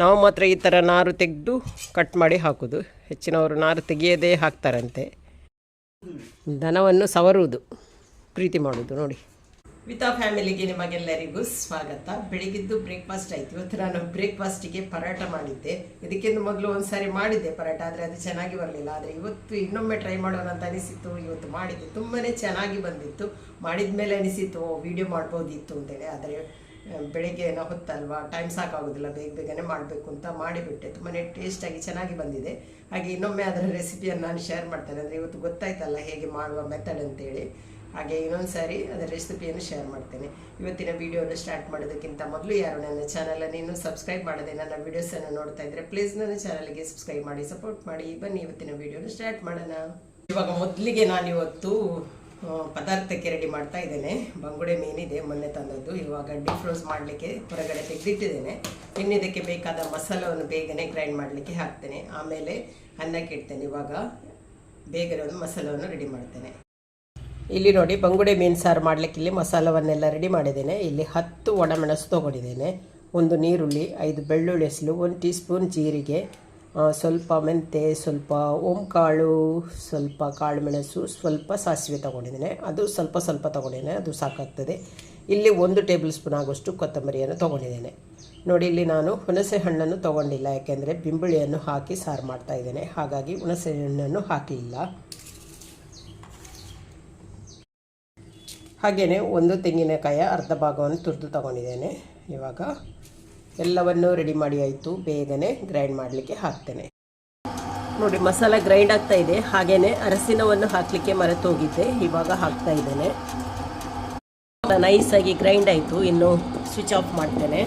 ನಾವು ಮಾತ್ರ ಈ ಥರ ನಾರು ತೆಗೆದು ಕಟ್ ಮಾಡಿ ಹಾಕೋದು. ಹೆಚ್ಚಿನವರು ನಾರು ತೆಗೆಯದೇ ಹಾಕ್ತಾರಂತೆ. ದನವನ್ನು ಸವರುವುದು, ಪ್ರೀತಿ ಮಾಡೋದು ನೋಡಿ. ವಿತಾ ಫ್ಯಾಮಿಲಿಗೆ ನಿಮಗೆಲ್ಲರಿಗೂ ಸ್ವಾಗತ. ಬೆಳಿಗ್ಗೆದ್ದು ಬ್ರೇಕ್ಫಾಸ್ಟ್ ಆಯ್ತು. ಇವತ್ತು ನಾನು ಬ್ರೇಕ್ಫಾಸ್ಟಿಗೆ ಪರಾಟ ಮಾಡಿದ್ದೆ. ಇದಕ್ಕಿಂತ ಮೊದಲು ಒಂದು ಸಾರಿ ಮಾಡಿದ್ದೆ ಪರಾಟ ಆದರೆ ಅದು ಚೆನ್ನಾಗಿ ಬರಲಿಲ್ಲ. ಆದರೆ ಇವತ್ತು ಇನ್ನೊಮ್ಮೆ ಟ್ರೈ ಮಾಡೋಣ ಅಂತ ಅನಿಸಿತ್ತು. ಇವತ್ತು ಮಾಡಿದ್ದೆ ತುಂಬಾ ಚೆನ್ನಾಗಿ ಬಂದಿತ್ತು. ಮಾಡಿದ ಮೇಲೆ ಅನಿಸಿತ್ತು ವಿಡಿಯೋ ಮಾಡ್ಬೋದಿತ್ತು ಅಂತೇಳಿ. ಆದರೆ ಆ, ಬೆಳಿಗ್ಗೆ ಏನೋ ಹೊತ್ತಲ್ವಾ? ಟೈಮ್ ಸಾಕಾಗೋದಿಲ್ಲ ಬೇಗ ಬೇಗನೆ ಮಾಡಬೇಕು ಅಂತ ಮಾಡಿಬಿಟ್ಟೆ. ತುಂಬಾ ಟೇಸ್ಟಾಗಿ ಚೆನ್ನಾಗಿ ಬಂದಿದೆ. ಹಾಗೆ ಇನ್ನೊಮ್ಮೆ ಅದರ ರೆಸಿಪಿಯನ್ನು ನಾನು ಶೇರ್ ಮಾಡ್ತೇನೆ. ಅಂದರೆ ಇವತ್ತು ಗೊತ್ತಾಯ್ತಲ್ಲ ಹೇಗೆ ಮಾಡುವ ಮೆಥಡ್ ಅಂತೇಳಿ. ಹಾಗೆ ಇನ್ನೊಂದು ಸಾರಿ ಅದರ ರೆಸಿಪಿಯನ್ನು ಶೇರ್ ಮಾಡ್ತೇನೆ. ಇವತ್ತಿನ ವಿಡಿಯೋನ ಸ್ಟಾರ್ಟ್ ಮಾಡೋದಕ್ಕಿಂತ ಮೊದಲು ಯಾರು ನನ್ನ ಚಾನಲನ್ನು ಇನ್ನೂ ಸಬ್ಸ್ಕ್ರೈಬ್ ಮಾಡದೆ ನನ್ನ ವಿಡಿಯೋಸನ್ನು ನೋಡ್ತಾ ಇದ್ರೆ ಪ್ಲೀಸ್ ನನ್ನ ಚಾನಲ್ಗೆ ಸಬ್ಸ್ಕ್ರೈಬ್ ಮಾಡಿ ಸಪೋರ್ಟ್ ಮಾಡಿ. ಬನ್ನಿ ಇವತ್ತಿನ ವಿಡಿಯೋನ ಸ್ಟಾರ್ಟ್ ಮಾಡೋಣ. ಇವಾಗ ಮೊದಲಿಗೆ ನಾನು ಇವತ್ತು ಪದಾರ್ಥಕ್ಕೆ ರೆಡಿ ಮಾಡ್ತಾ ಇದ್ದೇನೆ. ಬಂಗುಡೆ ಮೀನಿದೆ ಮೊನ್ನೆ ತಂದದ್ದು. ಇವಾಗ ಡಿಫ್ರೋಸ್ ಮಾಡಲಿಕ್ಕೆ ಹೊರಗಡೆ ತೆಗೆದಿಟ್ಟಿದ್ದೇನೆ. ಇನ್ನು ಇದಕ್ಕೆ ಬೇಕಾದ ಮಸಾಲವನ್ನು ಬೇಗನೆ ಗ್ರೈಂಡ್ ಮಾಡಲಿಕ್ಕೆ ಹಾಕ್ತೇನೆ. ಆಮೇಲೆ ಅನ್ನಕ್ಕೆ ಇಡ್ತೇನೆ. ಇವಾಗ ಬೇಗನೆ ಒಂದು ಮಸಾಲವನ್ನು ರೆಡಿ ಮಾಡ್ತೇನೆ. ಇಲ್ಲಿ ನೋಡಿ, ಬಂಗುಡೆ ಮೀನು ಸಾರು ಮಾಡಲಿಕ್ಕೆ ಇಲ್ಲಿ ಮಸಾಲವನ್ನೆಲ್ಲ ರೆಡಿ ಮಾಡಿದ್ದೇನೆ. ಇಲ್ಲಿ ಹತ್ತು ಒಣಮೆಣಸು ತೊಗೊಂಡಿದ್ದೇನೆ. ಒಂದು ನೀರುಳ್ಳಿ, ಐದು ಬೆಳ್ಳುಳ್ಳಿ ಹೆಸಲು, ಒಂದು ಟೀ ಸ್ಪೂನ್ ಜೀರಿಗೆ ಸ್ವಲ್ಪ ಮೆಂತೆ, ಸ್ವಲ್ಪ ಓಂಕಾಳು, ಸ್ವಲ್ಪ ಕಾಳು ಮೆಣಸು ಸ್ವಲ್ಪ ಸಾಸಿವೆ ತೊಗೊಂಡಿದ್ದೇನೆ. ಅದು ಸ್ವಲ್ಪ ಸ್ವಲ್ಪ ತೊಗೊಂಡಿದ್ದೇನೆ, ಅದು ಸಾಕಾಗ್ತದೆ. ಇಲ್ಲಿ ಒಂದು ಟೇಬಲ್ ಸ್ಪೂನ್ ಆಗುವಷ್ಟು ಕೊತ್ತಂಬರಿಯನ್ನು ತೊಗೊಂಡಿದ್ದೇನೆ. ನೋಡಿ, ಇಲ್ಲಿ ನಾನು ಹುಣಸೆ ಹಣ್ಣನ್ನು ತೊಗೊಂಡಿಲ್ಲ, ಯಾಕೆಂದರೆ ಬಿಂಬಳಿಯನ್ನು ಹಾಕಿ ಸಾರು ಮಾಡ್ತಾ ಇದ್ದೇನೆ. ಹಾಗಾಗಿ ಹುಣಸೆ ಹಣ್ಣನ್ನು ಹಾಕಲಿಲ್ಲ ಹಾಗೆಯೇ ಒಂದು ತೆಂಗಿನಕಾಯಿಯ ಅರ್ಧ ಭಾಗವನ್ನು ತುರಿದು ತಗೊಂಡಿದ್ದೇನೆ. ಇವಾಗ ಎಲ್ಲವನ್ನೂ ರೆಡಿ ಮಾಡಿ ಆಯಿತು, ಬೇಗನೆ ಗ್ರೈಂಡ್ ಮಾಡಲಿಕ್ಕೆ ಹಾಕ್ತೇನೆ. ನೋಡಿ, ಮಸಾಲ ಗ್ರೈಂಡ್ ಆಗ್ತಾ ಇದೆ. ಹಾಗೆಯೇ ಅರಸಿನವನ್ನು ಹಾಕಲಿಕ್ಕೆ ಮರೆತು ಹೋಗಿದ್ದೆ ಇವಾಗ ಹಾಕ್ತಾ ಇದ್ದೇನೆ. ನೈಸಾಗಿ ಗ್ರೈಂಡ್ ಆಯಿತು. ಇನ್ನು ಸ್ವಿಚ್ ಆಫ್ ಮಾಡ್ತೇನೆ.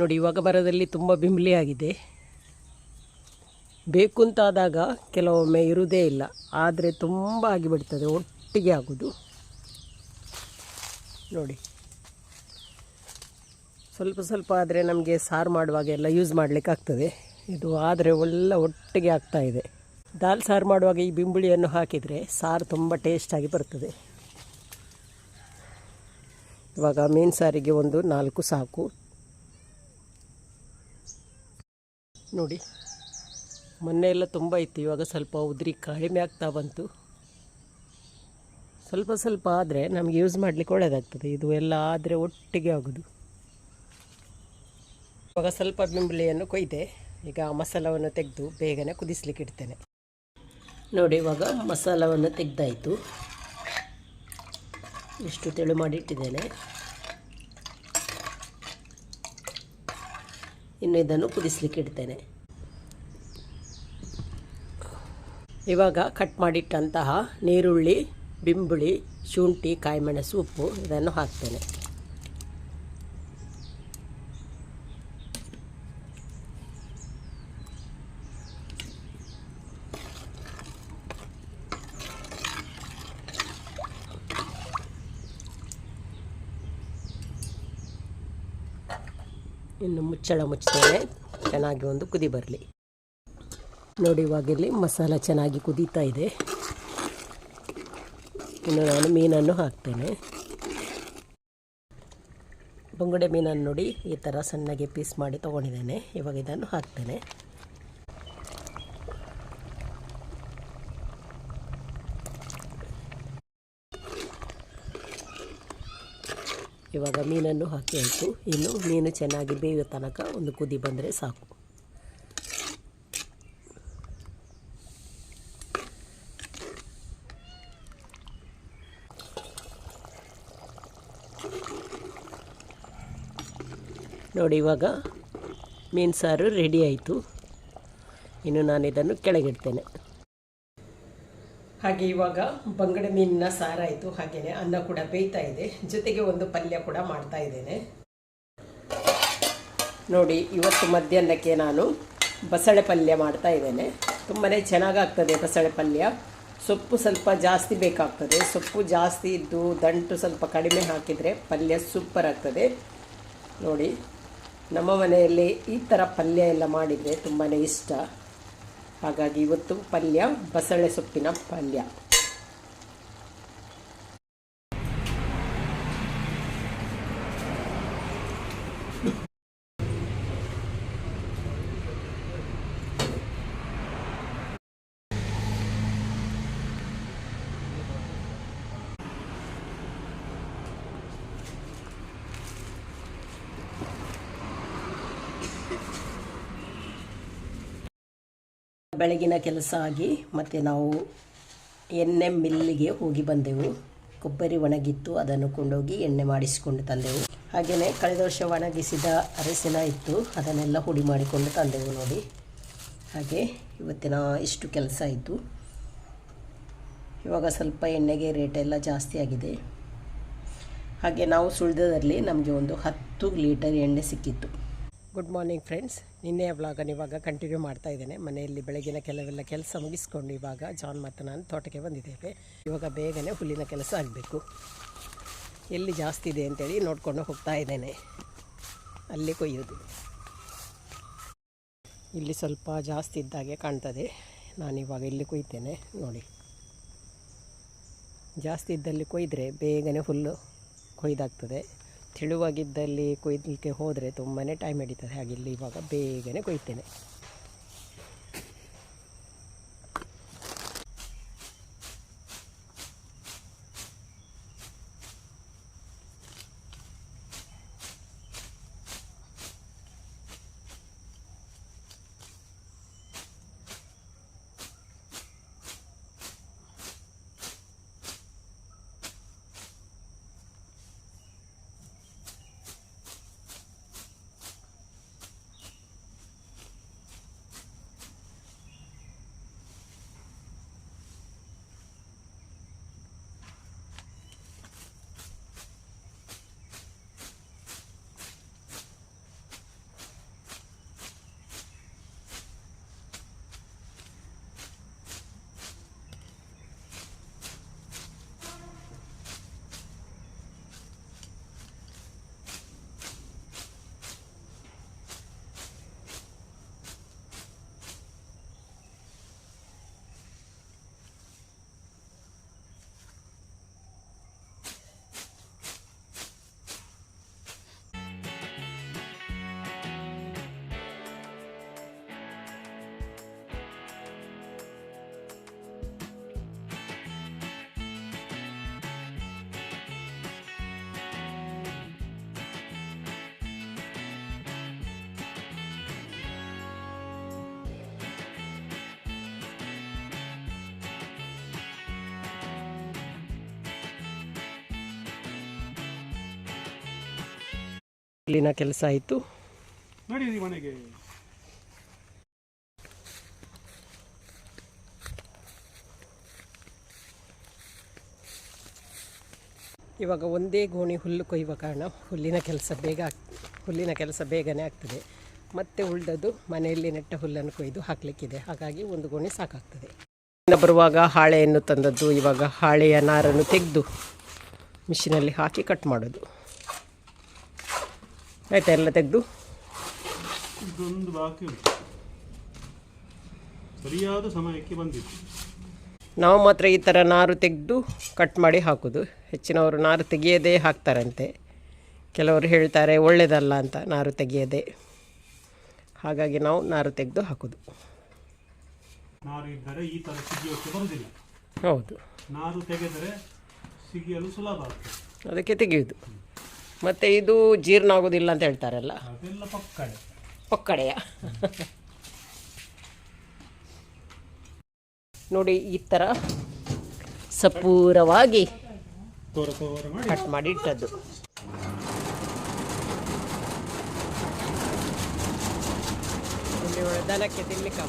ನೋಡಿ, ಇವಾಗ ಬರೋದಲ್ಲಿ ತುಂಬ ಬಿಂಬಲಿ ಆಗಿದೆ. ಬೇಕು ಕೆಲವೊಮ್ಮೆ ಇರುವುದೇ ಇಲ್ಲ. ಆದರೆ ತುಂಬ ಆಗಿಬಿಡ್ತದೆ. ಒಟ್ಟಿಗೆ ಆಗೋದು. ನೋಡಿ. ಸ್ವಲ್ಪ ಸ್ವಲ್ಪ ಆದರೆ ನಮಗೆ ಸಾರು ಮಾಡುವಾಗ ಎಲ್ಲ ಯೂಸ್ ಮಾಡಲಿಕ್ಕೆ ಆಗ್ತದೆ. ಇದು ಆದರೆ ಒಳ್ಳೆ ಒಟ್ಟಿಗೆ ಆಗ್ತಾ ಇದೆ. ದಾಲ್ ಸಾರು ಮಾಡುವಾಗ ಈ ಬಿಂಬುಳಿಯನ್ನು ಹಾಕಿದರೆ ಸಾರು ತುಂಬ ಟೇಸ್ಟಾಗಿ ಬರ್ತದೆ. ಇವಾಗ ಮೀನು ಸಾರಿಗೆ ಒಂದು ನಾಲ್ಕು ಸಾಕು. ನೋಡಿ, ಮೊನ್ನೆ ಎಲ್ಲ ತುಂಬ ಇತ್ತು, ಇವಾಗ ಸ್ವಲ್ಪ ಉದ್ರಿ ಕಡಿಮೆ ಆಗ್ತಾ ಬಂತು. ಸ್ವಲ್ಪ ಸ್ವಲ್ಪ ಆದರೆ ನಮಗೆ ಯೂಸ್ ಮಾಡಲಿಕ್ಕೆ ಒಳ್ಳೆಯದಾಗ್ತದೆ ಇದು ಎಲ್ಲ ಆದರೆ ಒಟ್ಟಿಗೆ ಆಗೋದು. ಇವಾಗ ಸ್ವಲ್ಪ ಬಿಂಬಳಿಯನ್ನು ಕೊಯ್ದೆ. ಈಗ ಮಸಾಲವನ್ನು ತೆಗೆದು ಬೇಗನೆ ಕುದಿಸ್ಲಿಕ್ಕೆ ಇಡ್ತೇನೆ. ನೋಡಿ, ಇವಾಗ ಮಸಾಲವನ್ನು ತೆಗೆದಾಯಿತು. ಇಷ್ಟು ತೆಳು ಮಾಡಿಟ್ಟಿದ್ದೇನೆ. ಇನ್ನು ಇದನ್ನು ಕುದಿಸ್ಲಿಕ್ಕೆ ಇಡ್ತೇನೆ. ಇವಾಗ ಕಟ್ ಮಾಡಿಟ್ಟಂತಹ ನೀರುಳ್ಳಿ ಬಿಂಬುಳಿ, ಶುಂಠಿ, ಕಾಯಿಮೆಣಸು, ಉಪ್ಪು ಇದನ್ನು ಹಾಕ್ತೇನೆ. ಇನ್ನು ಮುಚ್ಚಳ ಮುಚ್ಚುತ್ತೇನೆ. ಚೆನ್ನಾಗಿ ಒಂದು ಕುದಿ ಬರಲಿ. ನೋಡಿ ಇವಾಗಿಲ್ಲಿ ಮಸಾಲ ಚೆನ್ನಾಗಿ ಕುದೀತಾ ಇದೆ. ಇನ್ನು ನಾನು ಮೀನನ್ನು ಹಾಕ್ತೇನೆ. ಬಂಗುಡೆ ಮೀನನ್ನು ನೋಡಿ ಈ ಥರ ಸಣ್ಣಗೆ ಪೀಸ್ ಮಾಡಿ ತೊಗೊಂಡಿದ್ದೇನೆ. ಇವಾಗ ಇದನ್ನು ಹಾಕ್ತೇನೆ. ಇವಾಗ ಮೀನನ್ನು ಹಾಕಿ ಆಯಿತು. ಇನ್ನು ಮೀನು ಚೆನ್ನಾಗಿ ಬೇಯುವ ತನಕ ಒಂದು ಕುದಿ ಬಂದರೆ ಸಾಕು. ನೋಡಿ, ಇವಾಗ ಮೀನು ಸಾರು ರೆಡಿ ಆಯಿತು. ಇನ್ನು ನಾನು ಇದನ್ನು ಕೆಳಗಿಡ್ತೇನೆ. ಹಾಗೆ ಇವಾಗ ಬಂಗಡೆ ಮೀನಿನ ಸಾರಾಯಿತು. ಹಾಗೆಯೇ ಅನ್ನ ಕೂಡ ಬೇಯ್ತಾ ಇದೆ. ಜೊತೆಗೆ ಒಂದು ಪಲ್ಯ ಕೂಡ ಮಾಡ್ತಾ ಇದ್ದೇನೆ. ನೋಡಿ, ಇವತ್ತು ಮಧ್ಯಾಹ್ನಕ್ಕೆ ನಾನು ಬಸಳೆ ಪಲ್ಯ ಮಾಡ್ತಾ ಇದ್ದೇನೆ. ತುಂಬಾ ಚೆನ್ನಾಗಾಗ್ತದೆ ಬಸಳೆ ಪಲ್ಯ. ಸೊಪ್ಪು ಸ್ವಲ್ಪ ಜಾಸ್ತಿ ಬೇಕಾಗ್ತದೆ. ಸೊಪ್ಪು ಜಾಸ್ತಿ ಇದ್ದು, ದಂಟು ಸ್ವಲ್ಪ ಕಡಿಮೆ ಹಾಕಿದರೆ ಪಲ್ಯ ಸೂಪರ್ ಆಗ್ತದೆ. ನೋಡಿ ನಮ್ಮ ಮನೆಯಲ್ಲಿ ಈ ಥರ ಪಲ್ಯ ಎಲ್ಲ ಮಾಡಿದರೆ ತುಂಬಾ ಇಷ್ಟ. ಹಾಗಾಗಿ ಇವತ್ತು ಪಲ್ಯ ಬಸಳೆ ಸೊಪ್ಪಿನ ಪಲ್ಯ. ಬೆಳಗಿನ ಕೆಲಸ ಆಗಿ ಮತ್ತು ನಾವು ಎಣ್ಣೆ ಮಿಲ್ಲಿಗೆ ಹೋಗಿ ಬಂದೆವು. ಕೊಬ್ಬರಿ ಒಣಗಿತ್ತು, ಅದನ್ನು ಕೊಂಡೋಗಿ ಎಣ್ಣೆ ಮಾಡಿಸಿಕೊಂಡು ತಂದೆವು. ಹಾಗೆಯೇ ಕಳೆದ ವರ್ಷ ಒಣಗಿಸಿದ ಅರಸಿನ ಇತ್ತು, ಅದನ್ನೆಲ್ಲ ಹುಡಿ ಮಾಡಿಕೊಂಡು ತಂದೆವು ನೋಡಿ. ಹಾಗೆ ಇವತ್ತಿನ ಇಷ್ಟು ಕೆಲಸ ಇತ್ತು ಇವಾಗ ಸ್ವಲ್ಪ ಎಣ್ಣೆಗೆ ರೇಟ್ ಎಲ್ಲ ಜಾಸ್ತಿ ಆಗಿದೆ. ಹಾಗೆ ನಾವು ಸುಳ್ದದಲ್ಲಿ ನಮಗೆ ಒಂದು ಹತ್ತು ಲೀಟರ್ ಎಣ್ಣೆ ಸಿಕ್ಕಿತ್ತು. ಗುಡ್ ಮಾರ್ನಿಂಗ್ ಫ್ರೆಂಡ್ಸ್ ನಿನ್ನೆಯ ವ್ಲಾಗನ್ನು ಇವಾಗ ಕಂಟಿನ್ಯೂ ಮಾಡ್ತಾ ಇದ್ದೇನೆ. ಮನೆಯಲ್ಲಿ ಬೆಳಗಿನ ಕೆಲವೆಲ್ಲ ಕೆಲಸ ಮುಗಿಸ್ಕೊಂಡು ಇವಾಗ ಜಾನ್ ಮತ್ತು ನಾನು ತೋಟಕ್ಕೆ ಬಂದಿದ್ದೇವೆ. ಇವಾಗ ಬೇಗನೆ ಹುಲ್ಲಿನ ಕೆಲಸ ಆಗಬೇಕು. ಎಲ್ಲಿ ಜಾಸ್ತಿ ಇದೆ ಅಂತೇಳಿ ನೋಡಿಕೊಂಡು ಹೋಗ್ತಾ ಇದ್ದೇನೆ. ಅಲ್ಲಿ ಕೊಯ್ಯೋದು. ಇಲ್ಲಿ ಸ್ವಲ್ಪ ಜಾಸ್ತಿ ಇದ್ದಾಗೆ ಕಾಣ್ತದೆ. ನಾನಿವಾಗ ಇಲ್ಲಿ ಕೊಯ್ತೇನೆ. ನೋಡಿ. ಜಾಸ್ತಿ ಇದ್ದಲ್ಲಿ ಕೊಯ್ದರೆ ಬೇಗನೆ ಹುಲ್ಲು ಕೊಯ್ದಾಗ್ತದೆ. ತೆಳುವಾಗಿದ್ದಲ್ಲಿ ಕೊಯ್ದಲಿಕ್ಕೆ ಹೋದರೆ ತುಂಬಾ ಟೈಮ್ ಹಿಡಿತದೆ. ಹಾಗೆ ಇಲ್ಲಿ ಇವಾಗ ಬೇಗನೆ ಕೊಯ್ತೇನೆ. ಇಲ್ಲಿನ ಕೆಲಸ ಆಯಿತು. ಮನೆಗೆ. ಇವಾಗ ಒಂದೇ ಗೋಣಿ ಹುಲ್ಲು ಕೊಯ್ಯುವ ಕಾರಣ ಹುಲ್ಲಿನ ಕೆಲಸ ಬೇಗ ಹುಲ್ಲಿನ ಕೆಲಸ ಬೇಗನೆ ಆಗ್ತದೆ. ಮತ್ತೆ ಉಳಿದದ್ದು ಮನೆಯಲ್ಲಿ ನೆಟ್ಟ ಹುಲ್ಲನ್ನು ಕೊಯ್ದು ಹಾಕಲಿಕ್ಕಿದೆ. ಹಾಗಾಗಿ ಒಂದು ಗೋಣಿ ಸಾಕಾಗ್ತದೆ. ಇನ್ನು ಬರುವಾಗ ಹಾಳೆಯನ್ನು ತಂದದ್ದು ಇವಾಗ ಹಾಳೆಯ ನಾರನ್ನು ತೆಗೆದು ಮಿಷಿನಲ್ಲಿ ಹಾಕಿ ಕಟ್ ಮಾಡೋದು. ಆಯ್ತಾ ಎಲ್ಲ ತೆಗೆದು? ಇದೊಂದು ಬಾಕಿ ಉಂಟು. ಸರಿಯಾದ ಸಮಯಕ್ಕೆ ಬಂದಿತ್ತು ನಾವು ಮಾತ್ರ ಈ ಥರ ನಾರು ತೆಗೆದು ಕಟ್ ಮಾಡಿ ಹಾಕೋದು. ಹೆಚ್ಚಿನವರು ನಾರು ತೆಗೆಯದೇ ಹಾಕ್ತಾರಂತೆ. ಕೆಲವರು ಹೇಳ್ತಾರೆ ಒಳ್ಳೆಯದಲ್ಲ ಅಂತ ನಾರು ತೆಗೆಯದೆ. ಹಾಗಾಗಿ ನಾವು ನಾರು ತೆಗೆದು ಹಾಕೋದು. ನಾರು ಇದ್ದರೆ ಈ ಥರ ಸಿಗಿಯೋಕ್ಕೆ ಬರುವುದಿಲ್ಲ. ಹೌದು. ನಾರು ತೆಗೆದರೆ ಸಿಗಿಯಲು ಸುಲಭ ಆಗ್ತದೆ. ಅದಕ್ಕೆ ತೆಗೆಯುವುದು ಮತ್ತು ಇದು ಜೀರ್ಣ ಆಗೋದಿಲ್ಲ ಅಂತ ಹೇಳ್ತಾರಲ್ಲ? ಅದೆಲ್ಲ ಪಕ್ಕಡೆ. ಪಕ್ಕಡೆಯ. ನೋಡಿ ಈ ಥರ ಸಪೂರವಾಗಿ ಕಟ್ ಮಾಡಿ ಇಟ್ಟದ್ದು. ಇಲ್ಲಿ ದನಕ್ಕೆ ತಿನ್ಲಿಕ್ಕೆ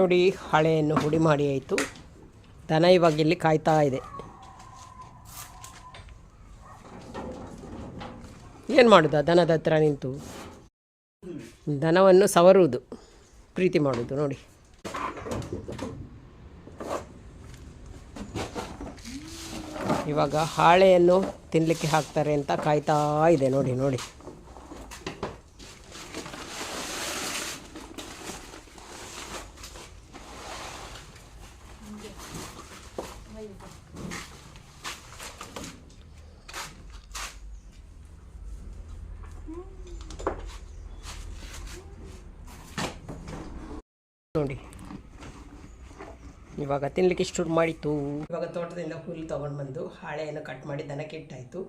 ನೋಡಿ ಹಳೆಯನ್ನು ಹುಡಿ ಮಾಡಿ ಆಯಿತು. ದನ ಇವಾಗ ಇಲ್ಲಿ ಕಾಯ್ತಾ ಇದೆ. ಏನು ಮಾಡೋದು? ದನದ ಹತ್ರ ನಿಂತು ದನವನ್ನು ಸವರುವುದು, ಪ್ರೀತಿ ಮಾಡೋದು ನೋಡಿ. ಇವಾಗ ಹಾಳೆಯನ್ನು ತಿನ್ನಲಿಕ್ಕೆ ಹಾಕ್ತಾರೆ ಅಂತ ಕಾಯ್ತಾ ಇದೆ ನೋಡಿ ನೋಡಿ. ನೋಡಿ. ಇವಾಗ ತಿನ್ಲಿಕ್ಕೆ ಶುರು ಮಾಡಿತ್ತು. ಇವಾಗ ತೋಟದಿಂದ ಹುಲ್ಲು ತೊಗೊಂಡು ಬಂದು ಹಾಳೆಯನ್ನು ಕಟ್ ಮಾಡಿ ದನಕ್ಕೆ ಇಟ್ಟಾಯಿತು.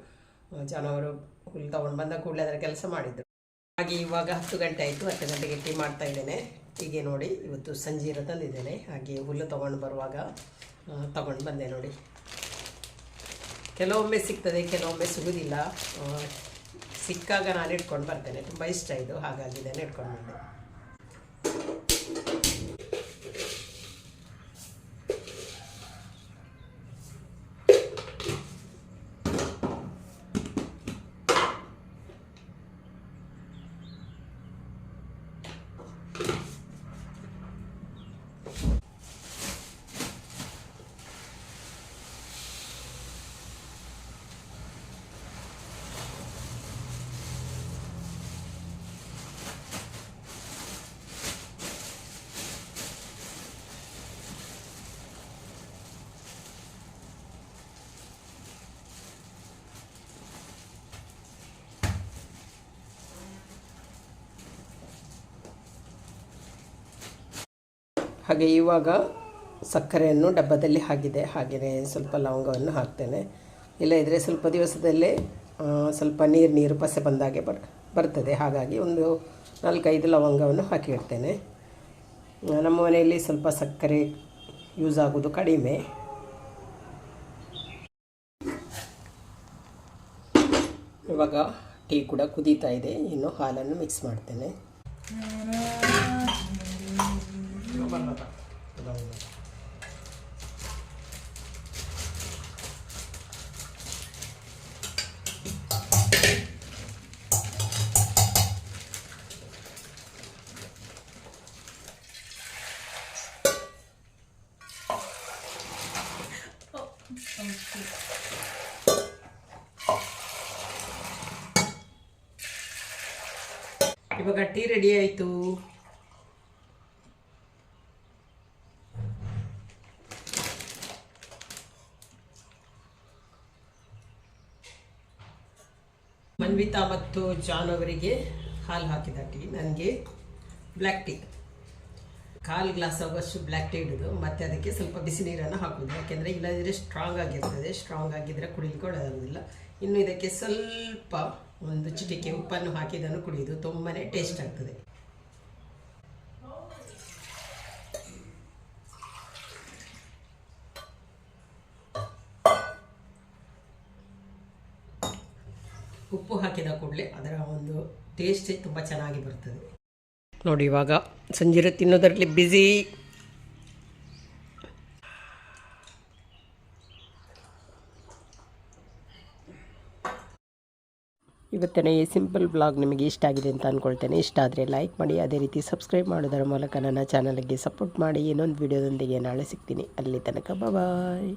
ಜಾನವರು ಹುಲ್ಲು ತೊಗೊಂಡು ಬಂದ ಕೂಡಲೇ ಅದರ ಕೆಲಸ ಮಾಡಿದ್ರು. ಹಾಗೆ ಇವಾಗ ಹತ್ತು ಗಂಟೆ ಆಯಿತು ಹತ್ತು ಗಂಟೆಗೆ ಟೀ ಮಾಡ್ತಾ ಇದ್ದೇನೆ. ಹೀಗೆ ನೋಡಿ ಇವತ್ತು ಸಂಜೀರ ತಂದಿದ್ದೇನೆ ಹಾಗೆ ಹುಲ್ಲು ತೊಗೊಂಡು ಬರುವಾಗ ತಗೊಂಡು ಬಂದೆ ನೋಡಿ. ಕೆಲವೊಮ್ಮೆ ಸಿಗ್ತದೆ ಕೆಲವೊಮ್ಮೆ ಸಿಗುವುದಿಲ್ಲ ಆ, ಸಿಕ್ಕಾಗ ನಾನು ಇಟ್ಕೊಂಡು ಬರ್ತೇನೆ. ತುಂಬ ಇಷ್ಟ ಇದು. ಹಾಗಾಗಿ ಇದನ್ನು ಇಟ್ಕೊಂಡು ಬಂದೆ. ಹಾಗೆ ಇವಾಗ ಸಕ್ಕರೆಯನ್ನು ಡಬ್ಬದಲ್ಲಿ ಹಾಕಿದೆ. ಹಾಗೆಯೇ ಸ್ವಲ್ಪ ಲವಂಗವನ್ನು ಹಾಕ್ತೇನೆ. ಇಲ್ಲ ಇದ್ದರೆ ಸ್ವಲ್ಪ ದಿವಸದಲ್ಲೇ ಸ್ವಲ್ಪ ನೀರು ನೀರು ಪಸೆ ಬಂದಾಗೆ ಬರ್ ಬರ್ತದೆ. ಹಾಗಾಗಿ ಒಂದು ನಾಲ್ಕೈದು ಲವಂಗವನ್ನು ಹಾಕಿ ಇಡ್ತೇನೆ ಆ, ನಮ್ಮ ಮನೆಯಲ್ಲಿ ಸ್ವಲ್ಪ ಸಕ್ಕರೆ ಯೂಸ್ ಆಗೋದು ಕಡಿಮೆ. ಇವಾಗ ಟೀ ಕೂಡ ಕುದೀತಾ ಇದೆ. ಇನ್ನು ಹಾಲನ್ನು ಮಿಕ್ಸ್ ಮಾಡ್ತೇನೆ. ಇವಾಗ ಟೀ ರೆಡಿ ಆಯಿತು ಮನ್ವಿತಾ ಮತ್ತು ಜಾನ್ ಅವರಿಗೆ ಹಾಲು ಹಾಕಿದ ಟೀ ನನಗೆ ಬ್ಲ್ಯಾಕ್ ಟೀ. ಕಾಲು ಗ್ಲಾಸ್ ಆಗುವಷ್ಟು ಬ್ಲ್ಯಾಕ್ ಟೀ ಇಡೋದು ಮತ್ತು ಅದಕ್ಕೆ ಸ್ವಲ್ಪ ಬಿಸಿ ನೀರನ್ನು ಹಾಕೋದು ಯಾಕೆಂದರೆ ಇಲ್ಲದಿದ್ದರೆ ಸ್ಟ್ರಾಂಗ್ ಆಗಿರ್ತದೆ. ಸ್ಟ್ರಾಂಗ್ ಆಗಿದ್ದರೆ ಕುಡಿಲಿಕ್ಕೆ ಒಳ್ಳೆಯದಾಗೋದಿಲ್ಲ ಇನ್ನು ಇದಕ್ಕೆ ಸ್ವಲ್ಪ ಒಂದು ಚಿಟಿಕೆ ಉಪ್ಪನ್ನು ಹಾಕಿ ಇದನ್ನು ಕುಡಿಯೋದು ತುಂಬಾ ಟೇಸ್ಟ್ ಆಗ್ತದೆ. ಉಪ್ಪು ಹಾಕಿದ ಕೂಡಲೇ ಅದರ ಒಂದು ಟೇಸ್ಟ್ ತುಂಬ ಚೆನ್ನಾಗಿ ಬರ್ತದೆ. ನೋಡಿ, ಇವಾಗ ಸಂಜೀರ ತಿನ್ನೋದರಲ್ಲಿ ಬ್ಯುಸಿ ಇವತ್ತಿನ ಈ ಸಿಂಪಲ್ ಬ್ಲಾಗ್ ನಿಮಗೆ ಇಷ್ಟ ಆಗಿದೆ ಅಂತ ಅಂದ್ಕೊಳ್ತೇನೆ ಇಷ್ಟ ಆದರೆ ಲೈಕ್ ಮಾಡಿ, ಅದೇ ರೀತಿ ಸಬ್ಸ್ಕ್ರೈಬ್ ಮಾಡೋದರ ಮೂಲಕ ನನ್ನ ಚಾನಲ್ಗೆ ಸಪೋರ್ಟ್ ಮಾಡಿ. ಇನ್ನೊಂದು ವಿಡಿಯೋದೊಂದಿಗೆ ನಾಳೆ ಸಿಗ್ತೀನಿ. ಅಲ್ಲಿ ತನಕ ಬಾಯ್